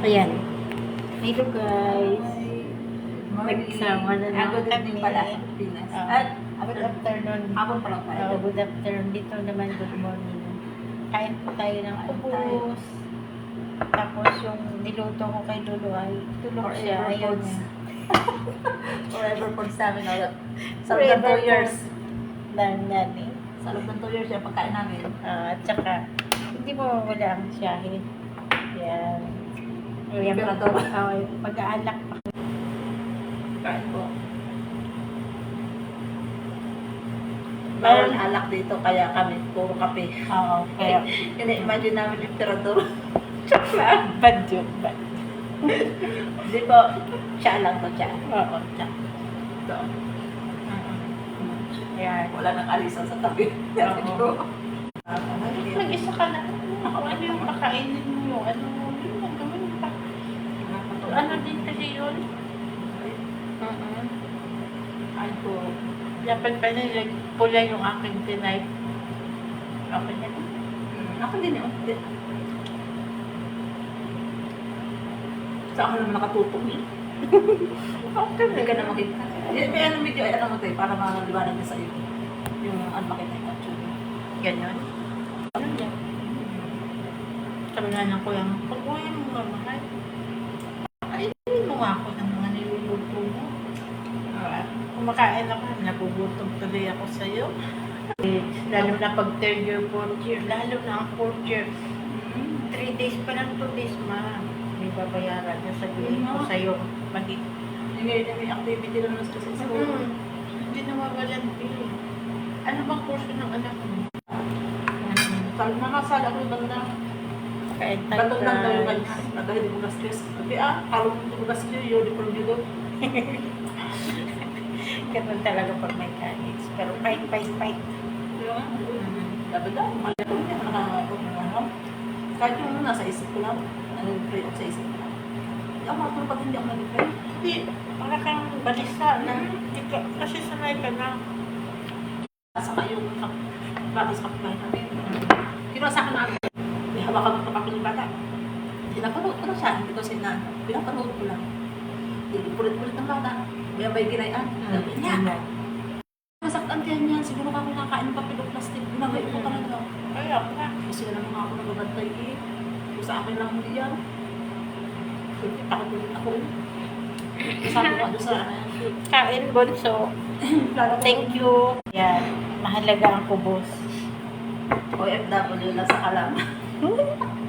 Ayan. Hello guys. Nagsama na naman good evening pala sa Pilipinas. Ah, At good afternoon. hapon pa lang tayo. Oh, good afternoon. Dito naman good morning. Kain po tayo ng kubos. Tapos yung niluto ko kay Lolo ay tulog siya. Niya. Forever foods namin. no? Sa loob ng Forever 2 years. Dahil nani. Sa loob ng 2 years yung pagkain namin. Ah, at saka, hindi mo wala ang siyahin. Yan. Emperador. oh, pag-aalak pa. Kain po. Bawal alak dito kaya kami puro kape. Oo, kaya, Ini-imagine namin yung emperador. bad joke, bad. Hindi po, siya lang to siya. Oo, tsak. So, Ayan. wala nang alisan sa tabi. Oo. Nag-isa ka na. Ano yung pakainin mo yung ano Ano din kasi yun? Ay po. Dapat pa nila pula yung aking tonight. Okay na. Ako din yun. Sa ako naman nakatutok eh. Okay Hindi ka na makita. May ano video, ay ano mo tayo, para maliwanag niya sa iyo. Yung ano makita yung caption. Ganon. Ano yan? Sabi nga ng kuya mo, pag uwi mo mamahal, kainin mo nga ako ng mga niluluto mo. Ah, kumakain ako, nagugutom tuloy ako sa'yo. Eh, lalo na pag third year, fourth year, lalo na ang fourth year. Three days pa lang, two days ma. May babayaran na sabihin ko sa'yo. Magi. Yung may, yung may activity naman sa sa school. Mm, hindi nawawalan pili. Ano bang kurso ng anak mo? Sabi mama, sala ko yung banda. Kain tayo Bato lang daw yung gastos. Sabi ah, kalong mo gastos yun, yung di ko Ganun talaga pag may college. Pero fight, fight, fight. Dapat daw, malito niya, nakakapag na ano. Kahit yung nasa isip ko lang, ano yung pray ako sa isip ko lang. Hindi ako matulog pag hindi ako nag-pray. Hindi, para kang balisa na. Hindi ka, kasi sanay ka na. Yung kap- bagay sa kapitbahay namin. Kinuha sa akin namin. May hawakan ko kapag yung bata. Pinapanood ko lang siya, hindi ko siya Pinapanood ko lang. Hindi pulit-pulit ng bata. May abay ginayan. Sabi niya, masaktan kaya niya. Siguro kung kakain ng papel o plastic. Ginagay ko talaga. Kaya ka. Kasi sila naman ako nagbabantay eh. Kung sa akin lang hindi yan. Takot ulit ako. Sabi ko ano sa Kain, Bonso. Thank you. Yan. Mahalaga ang kubos. OFW lang sa kalam.